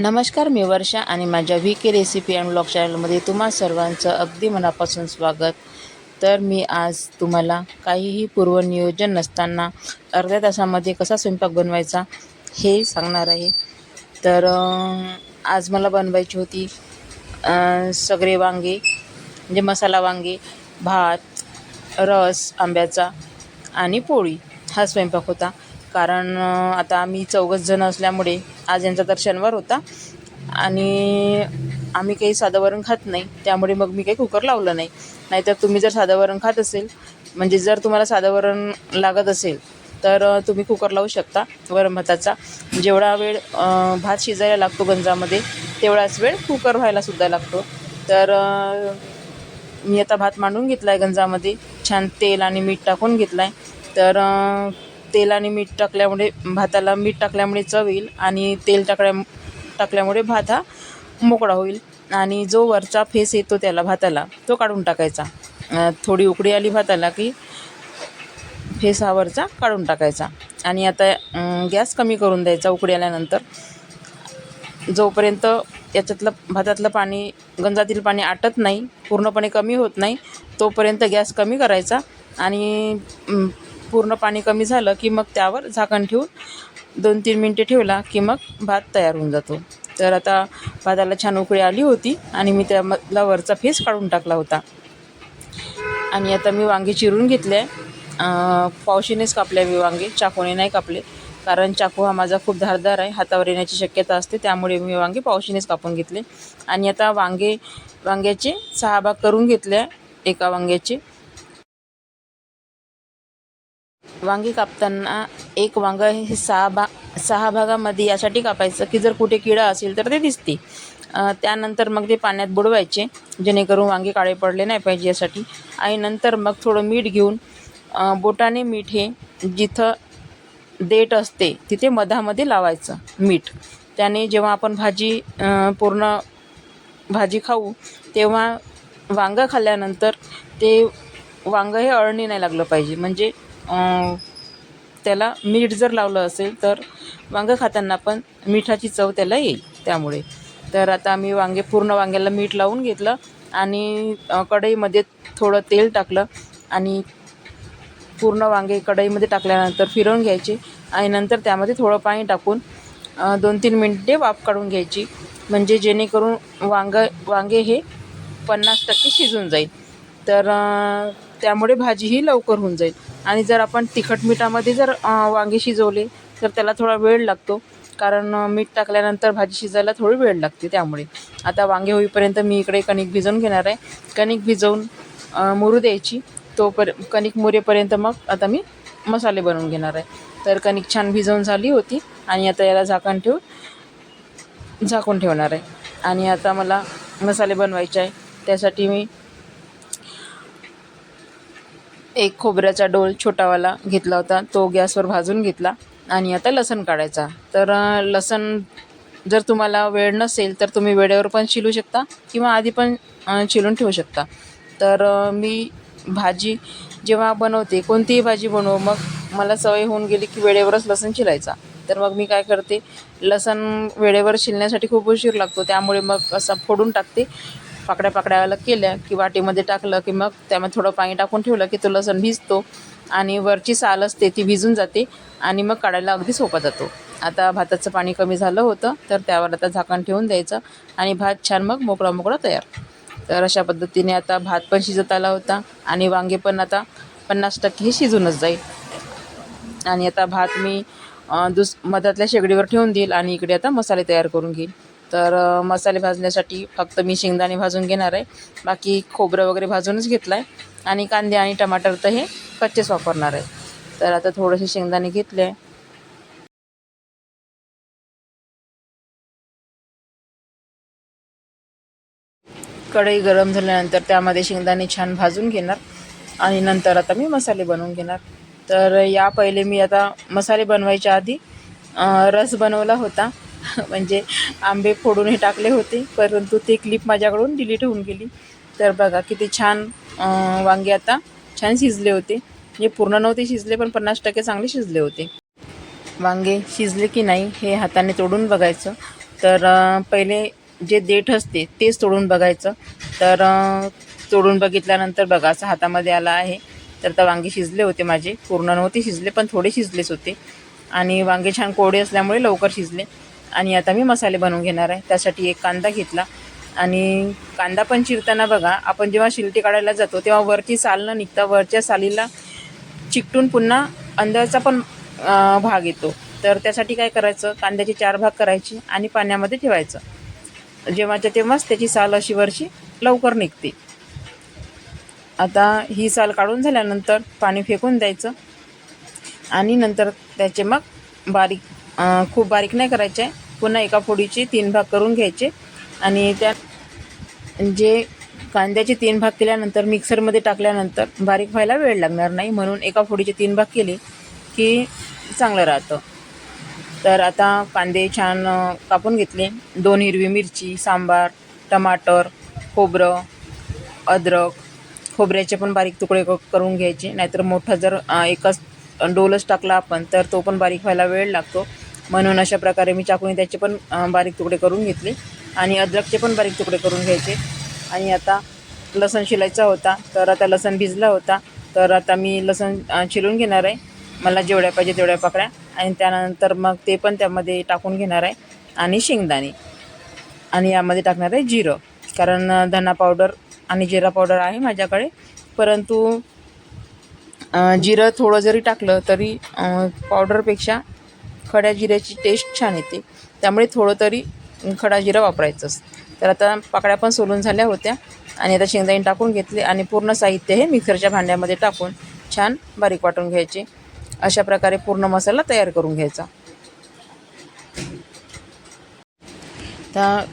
नमस्कार मी वर्षा आणि माझ्या V K recipe and blog चॅनलमध्ये तुम्हा सर्वांचं अगदी मनापासून स्वागत. तर मी आज तुम्हाला काहीही पूर्वनियोजन नसताना अर्ध्या तासामध्ये कसा स्वयंपाक बनवायचा हे सांगणार आहे. तर आज मला बनवायची होती सगळे वांगे म्हणजे मसाला वांगे भात रस आंब्याचा आणि पोळी हा स्वयंपाक होता. कारण आता आम्ही चौघच जण असल्यामुळे आज यांचा तर शनिवार होता. आणि आम्ही काही साधं वरण खात नाही. त्यामुळे मग मी काही कुकर लावलं नाही. नाहीतर तुम्ही जर साधं वरण खात असेल म्हणजे जर तुम्हाला साधं वरण लागत असेल तर तुम्ही कुकर लावू शकता वरण भाताचा. जेवढा वेळ भात शिजायला लागतो गंजामध्ये तेवढाच वेळ कुकर व्हायलासुद्धा लागतो. तर मी आता भात मांडून घेतला आहे गंजामध्ये. छान तेल आणि मीठ टाकून घेतला आहे तर तेल आणि मीठ टाकल्यामुळे भाताला मीठ टाकल्यामुळे चव येईल आणि तेल टाकल्या टाकल्यामुळे भात हा मोकळा होईल. आणि जो वरचा फेस येतो त्याला भाताला तो काढून टाकायचा. थोडी उकडी आली भाताला की फेस हा वरचा काढून टाकायचा. आणि आता गॅस कमी करून द्यायचा उकडी आल्यानंतर. जोपर्यंत याच्यातलं भातातलं पाणी गंजातील पाणी आटत नाही पूर्णपणे कमी होत नाही तोपर्यंत गॅस कमी करायचा. आणि पूर्ण पाणी कमी झालं की मग त्यावर झाकण ठेवून दोन तीन मिनटे ठेवला की मग भात तयार होऊन जातो. तर आता भाताला छान उकळी आली होती आणि मी त्यामधला वरचा फेस काढून टाकला होता. आणि आता मी वांगे चिरून घेतले. पावशीनेच कापले मी वांगे चाकूने नाही कापले. कारण चाकू हा माझा खूप धारदार आहे हातावर येण्याची शक्यता असते त्यामुळे मी वांगे पावशीनेच कापून घेतले. आणि आता वांगे वांग्याचे सहा भाग करून घेतले एका वांग्याचे. वांगी कापताना एक वांगं हे सहा भा सहा भागामध्ये यासाठी कापायचं की जर कुठे किडा असेल तर ते दिसते त्यानंतर मग ते पाण्यात बुडवायचे जेणेकरून वांगे काळे पडले नाही पाहिजे यासाठी. आणि नंतर मग थोडं मीठ घेऊन बोटाने मीठ हे जिथं देठ असते तिथे मधामध्ये लावायचं मीठ. त्याने जेव्हा आपण भाजी पूर्ण भाजी खाऊ तेव्हा वांगं खाल्ल्यानंतर ते वांगं हे अळणी नाही लागलं पाहिजे. म्हणजे त्याला मीठ जर लावलं असेल तर वांगं खाताना पण मिठाची चव त्याला येईल त्यामुळे. तर आता मी वांगे पूर्ण वांग्याला मीठ लावून घेतलं आणि कढईमध्ये थोडं तेल टाकलं आणि पूर्ण वांगे कढईमध्ये टाकल्यानंतर फिरवून घ्यायचे आणि नंतर त्यामध्ये थोडं पाणी टाकून दोन तीन मिनटे वाफ काढून घ्यायची. म्हणजे जेणेकरून वांग वांगे हे पन्नास टक्के शिजून जाईल. तर त्यामुळे भाजी ही लवकर होऊन जाईल. आणि जर आपण तिखट मिठामध्ये जर वांगे शिजवले तर त्याला थोडा वेळ लागतो. कारण मीठ टाकल्यानंतर भाजी शिजायला थोडी वेळ लागते त्यामुळे. आता वांगे होईपर्यंत मी इकडे कणिक भिजवून घेणार आहे. कणिक भिजवून मुरू द्यायची. तोपर कणिक मुरेपर्यंत मग आता मी मसाले बनवून घेणार आहे. तर कणिक छान भिजवून झाली होती आणि आता याला झाकण ठेवून झाकून ठेवणार आहे. आणि आता मला मसाले बनवायचे आहे. त्यासाठी मी एक खोबऱ्याचा डोल छोटावाला घेतला होता. तो गॅसवर भाजून घेतला आणि आता लसण काढायचा. तर लसण जर तुम्हाला वेळ नसेल तर तुम्ही वेळेवर पण शिलू शकता किंवा आधी पण शिलून ठेवू शकता. तर मी भाजी जेव्हा बनवते कोणतीही भाजी बनवू मग मला सवय होऊन गेली की वेळेवरच लसण शिलायचा. तर मग मी काय करते लसण वेळेवर शिलण्यासाठी खूप उशीर लागतो. त्यामुळे मग असं फोडून टाकते. पाकड्या पाकड्याला केल्या की वाटीमध्ये टाकलं की मग त्यामध्ये थोडं पाणी टाकून ठेवलं की तो लसण भिजतो आणि वरची साल असते ती भिजून जाते आणि मग काढायला अगदी सोपा जातो. आता भाताचं पाणी कमी झालं होतं तर त्यावर आता झाकण ठेवून द्यायचं आणि भात छान मग मोकळा मोकळा तयार. तर अशा पद्धतीने आता भात पण शिजत आला होता आणि वांगे पण आता पन्नास टक्के हे शिजूनच जाईल. आणि आता भात मी दुस मधातल्या शेगडीवर ठेवून देईल आणि इकडे आता मसाले तयार करून घेईल. तर मसाले भाजण्यासाठी फक्त मी शेंगदाणे भाजून घेणार आहे. बाकी खोबरं वगैरे भाजूनच घेतलं आहे आणि कांदे आणि टमाटर तर हे कच्चेच वापरणार आहे. तर आता थोडेसे शेंगदाणे घेतले. आहे कढई गरम झाल्यानंतर त्यामध्ये शेंगदाणे छान भाजून घेणार. आणि नंतर आता मी मसाले बनवून घेणार. तर या पहिले मी आता मसाले बनवायच्या आधी रस बनवला होता. म्हणजे आंबे फोडून हे टाकले होते परंतु ते क्लिप माझ्याकडून डिलीट होऊन गेली. तर बघा किती छान वांगे आता छान शिजले होते. म्हणजे पूर्ण नव्हते शिजले पण पन्नास टक्के चांगले शिजले होते. वांगे शिजले की नाही हे हाताने तोडून बघायचं. तर पहिले जे देठ असते तेच तोडून बघायचं. तर तोडून बघितल्यानंतर बघा असं हातामध्ये आला आहे. तर आता वांगे शिजले होते माझे. पूर्ण नव्हते शिजले पण थोडे शिजलेच होते. आणि वांगे छान कोरडे असल्यामुळे लवकर शिजले. आणि आता मी मसाले बनवून घेणार आहे. त्यासाठी एक कांदा घेतला. आणि कांदा पण चिरताना बघा आपण जेव्हा शिलटी काढायला जातो तेव्हा वरची साल न निघता वरच्या सालीला चिकटून पुन्हा अंदरचा पण भाग येतो. तर त्यासाठी काय करायचं? कांद्याचे चार भाग करायचे आणि पाण्यामध्ये ठेवायचं. जेव्हाच्या तेव्हाच त्याची साल अशी वरची लवकर निघते. आता ही साल काढून झाल्यानंतर पाणी फेकून द्यायचं. आणि नंतर त्याचे मग बारीक खूप बारीक नाही करायचे. पुन्हा एका फोडीचे तीन भाग करून घ्यायचे. आणि त्या जे कांद्याचे तीन भाग केल्यानंतर मिक्सरमध्ये टाकल्यानंतर बारीक व्हायला वेळ लागणार नाही. म्हणून एका फोडीचे तीन भाग केले की चांगलं राहतं. तर आता कांदे छान कापून घेतले. दोन हिरवी मिरची सांबार टमाटर खोबरं अद्रक खोबऱ्याचे पण बारीक तुकडे करून घ्यायचे. नाहीतर मोठा जर एकाच एकच डोलच टाकला आपण तर तो पण बारीक व्हायला वेळ लागतो. म्हणून अशा प्रकारे मी चाकूने त्याचे पण बारीक तुकडे करून घेतले आणि अद्रकचे पण बारीक तुकडे करून घ्यायचे. आणि आता लसण शिलायचा होता तर आता लसण भिजला होता तर आता मी लसण शिलून घेणार आहे. मला जेवढ्या पाहिजे तेवढ्या पाकळ्या आणि त्यानंतर मग ते पण त्यामध्ये टाकून घेणार आहे आणि शेंगदाणे. आणि यामध्ये टाकणार आहे जिरं कारण धना पावडर आणि जिरा पावडर आहे माझ्याकडे. परंतु जिरं थोडं जरी टाकलं तरी पावडरपेक्षा खड्या जिऱ्याची टेस्ट छान येते. त्यामुळे थोडं तरी खडा जिरा वापरायचंच. तर आता पाकळ्या पण सोलून झाल्या होत्या आणि आता शेंगदाणे टाकून घेतले आणि पूर्ण साहित्य हे मिक्सरच्या भांड्यामध्ये टाकून छान बारीक वाटून घ्यायचे. अशा प्रकारे पूर्ण मसाला तयार करून घ्यायचा. तर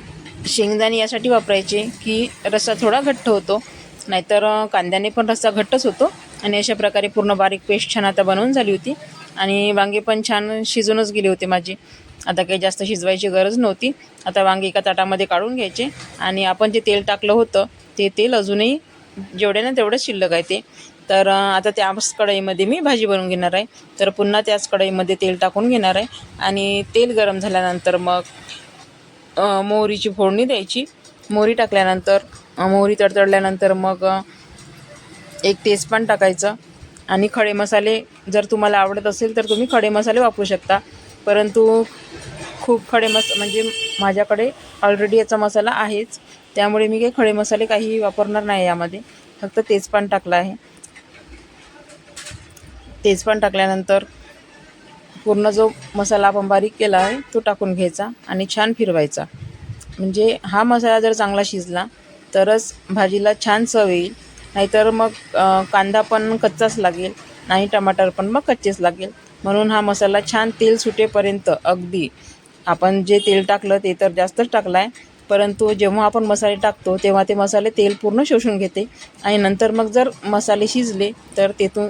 शेंगदाणे यासाठी वापरायचे की रस्सा थोडा घट्ट होतो नाहीतर कांद्याने पण रस्सा घट्टच होतो आणि अशा प्रकारे पूर्ण बारीक पेस्ट छान आता बनवून झाली होती. आणि वांगे पण छान शिजूनच गेले होते माझे. आता काही जास्त शिजवायची गरज नव्हती. आता वांगे एका ताटामध्ये काढून घ्यायचे आणि आपण जे तेल टाकलं होतं ते तेल अजूनही जेवढे ना तेवढंच शिल्लक आहे ते. तर आता त्याच कढईमध्ये मी भाजी बनवून घेणार आहे. तर पुन्हा त्याच कढईमध्ये तेल टाकून घेणार आहे. आणि तेल गरम झाल्यानंतर मग मोहरीची फोडणी द्यायची. मोहरी टाकल्यानंतर मोहरी तडतडल्यानंतर मग एक तेजपान टाकायचं. आणि खडे मसाले जर तुम्हाला आवडत असेल तर तुम्ही खडे मसाले वापरू शकता. परंतु खूप खडे मस म्हणजे माझ्याकडे ऑलरेडी याचा मसाला आहेच. त्यामुळे मी काही खडे मसाले काहीही वापरणार नाही यामध्ये. फक्त तेजपान टाकलं आहे. तेजपान टाकल्यानंतर पूर्ण जो मसाला आपण बारीक केला आहे तो टाकून घ्यायचा आणि छान फिरवायचा. म्हणजे हा मसाला जर चांगला शिजला तरच भाजीला छान चव येईल. नाहीतर मग कांदा पण कच्चाच लागेल नाही टमाटर पण मग कच्चेच लागेल. म्हणून हा मसाला छान तेल सुटेपर्यंत अगदी आपण जे तेल टाकलं ते तर जास्तच टाकलं आहे परंतु जेव्हा आपण मसाले टाकतो तेव्हा ते मसाले तेल पूर्ण शोषून घेते. आणि नंतर मग जर मसाले शिजले तर तेथून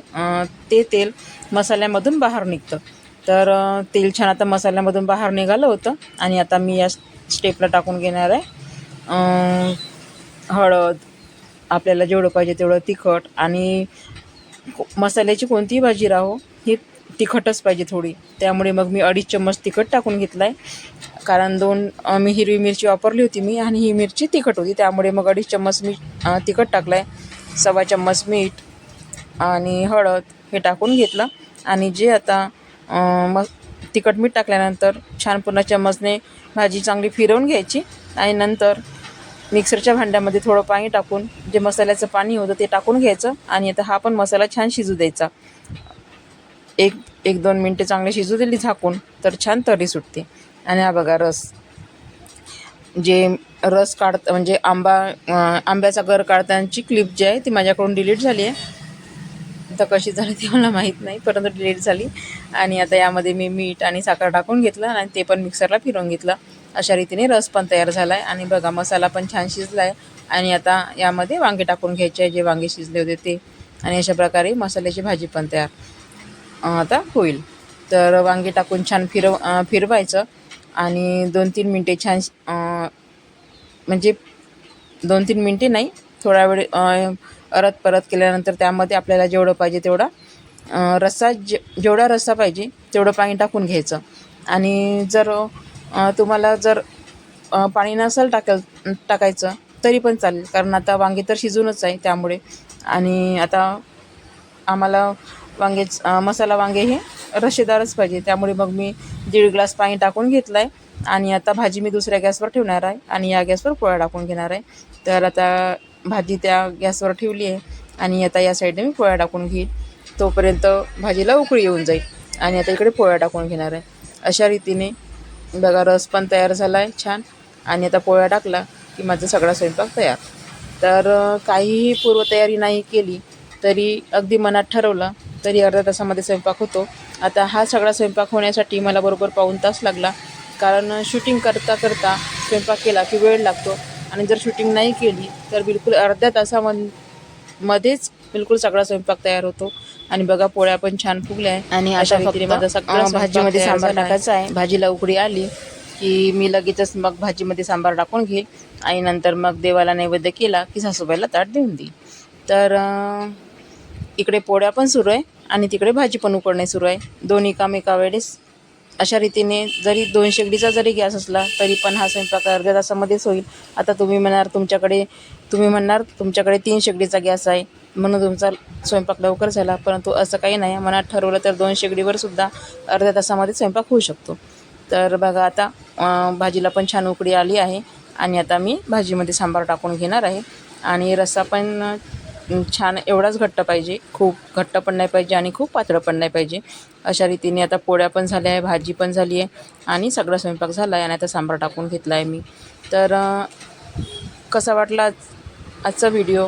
ते तेल मसाल्यामधून बाहेर निघतं. तर तेल छान आता मसाल्यामधून बाहेर निघालं होतं. आणि आता मी या स्टेपला टाकून घेणार आहे. हळद आपल्याला जेवढं पाहिजे तेवढं तिखट आणि मसाल्याची कोणतीही भाजी राहो ही तिखटच पाहिजे थोडी. त्यामुळे मग मी अडीच चम्मच तिखट टाकून घेतला आहे कारण दोन मी हिरवी मिरची वापरली होती मी आणि ही मिरची तिखट होती. त्यामुळे मग अडीच चम्मच मी तिखट टाकलं आहे सव्वा चम्मच मीठ आणि हळद हे टाकून घेतलं. आणि जे आता मग तिखट मीठ टाकल्यानंतर छान पूर्ण चम्मचने भाजी चांगली फिरवून घ्यायची. आणि नंतर मिक्सरच्या भांड्यामध्ये थोडं पाणी टाकून जे मसाल्याचं पाणी होतं ते टाकून घ्यायचं आणि आता हा पण मसाला छान शिजू द्यायचा. एक एक दोन मिनटं चांगले शिजू दिली झाकून तर छान तरी सुटते. आणि हा बघा रस. जे रस काढत म्हणजे आंबा आंब्याचा गर काढतानाची क्लिप जी आहे ती माझ्याकडून डिलीट झाली आहे. आता कशी झाली ती मला माहीत नाही परंतु डिलीट झाली. आणि आता यामध्ये मी मीठ आणि साखर टाकून घेतलं आणि ते पण मिक्सरला फिरवून घेतलं. अशा रीतीने रस पण तयार झाला आहे आणि बघा मसाला पण छान शिजला आहे आणि आता यामध्ये वांगे टाकून घ्यायचे आहे जे वांगे शिजले होते ते. आणि अशा प्रकारे मसाल्याची भाजी पण तयार. आता होईल. तर वांगे टाकून छान फिरव फिरवायचं. आणि दोन तीन मिनटे छान म्हणजे दोन तीन मिनटे नाही थोडा वेळ अं, परत परत केल्यानंतर त्यामध्ये आपल्याला जेवढं पाहिजे तेवढा रस्सा जे जेवढा रस्सा पाहिजे तेवढं पाणी टाकून घ्यायचं. आणि जर तुम्हाला जर पाणी नसेल टाकेल टाकायचं तरी पण चालेल. कारण आता वांगे तर शिजूनच आहे त्यामुळे. आणि आता आम्हाला वांगेच मसाला वांगे हे रशेदारच पाहिजे. त्यामुळे मग मी दीड ग्लास पाणी टाकून घेतलं आहे आणि आता भाजी मी दुसऱ्या गॅसवर ठेवणार आहे. आणि या गॅसवर पोळ्या टाकून घेणार आहे. तर आता भाजी त्या गॅसवर ठेवली आहे. आणि आता या साईडने मी पोळ्या टाकून घेईन तोपर्यंत भाजीला उकळी येऊन जाईल. आणि आता इकडे पोळ्या टाकून घेणार आहे. अशा रीतीने बघा रस पण तयार झाला आहे छान. आणि आता पोळ्या टाकला की माझा सगळा स्वयंपाक तयार. तर काहीही पूर्वतयारी नाही केली तरी अगदी मनात ठरवलं तरी अर्ध्या तासामध्ये स्वयंपाक होतो. आता हा सगळा स्वयंपाक होण्यासाठी मला बरोबर पाऊण तास लागला. कारण शूटिंग करता करता स्वयंपाक केला की वेळ लागतो. आणि जर शूटिंग नाही केली तर बिलकुल अर्ध्या तासामन मध्येच बिलकुल सगळा स्वयंपाक तयार होतो. आणि बघा पोळ्या पण छान फुगल्या आहे आणि अशा रीतीने माझा सगळा भाजीमध्ये सांबार टाकायचा आहे. भाजीला उकळी आली की मी लगेचच मग भाजीमध्ये सांबार टाकून घेईल. आणि नंतर मग देवाला नैवेद्य केला की सासूबाईला ताट देऊन देईल. तर इकडे पोळ्या पण सुरू आहे आणि तिकडे भाजी पण उकडणे सुरू आहे. दोन्ही काम एका वेळेस. अशा रीतीने जरी दोन शेगडीचा जरी गॅस असला तरी पण हा स्वयंपाक अर्ध्या तासामध्येच होईल. आता तुम्ही म्हणणार तुमच्याकडे तुम्ही म्हणणार तुमच्याकडे तीन शेगडीचा गॅस आहे. म्हणून तुमचा स्वयंपाक लवकर झाला परंतु असं काही नाही. मनात ठरवलं तर दोन शेगडीवर सुद्धा अर्ध्या तासामध्ये स्वयंपाक होऊ शकतो. तर बघा आता भाजीला पण छान उकडी आली आहे आणि आता मी भाजीमध्ये सांबार टाकून घेणार आहे. आणि रस्सा पण छान एवढाच घट्ट पाहिजे. खूप घट्ट पण नाही पाहिजे आणि खूप पातळ पण नाही पाहिजे. अशा रीतीने आता पोळ्या पण झाल्या आहे भाजी पण झाली आहे आणि सगळा स्वयंपाक झाला आहे आणि आता सांबार टाकून घेतला आहे मी. तर कसा वाटला आज- आजचा व्हिडिओ?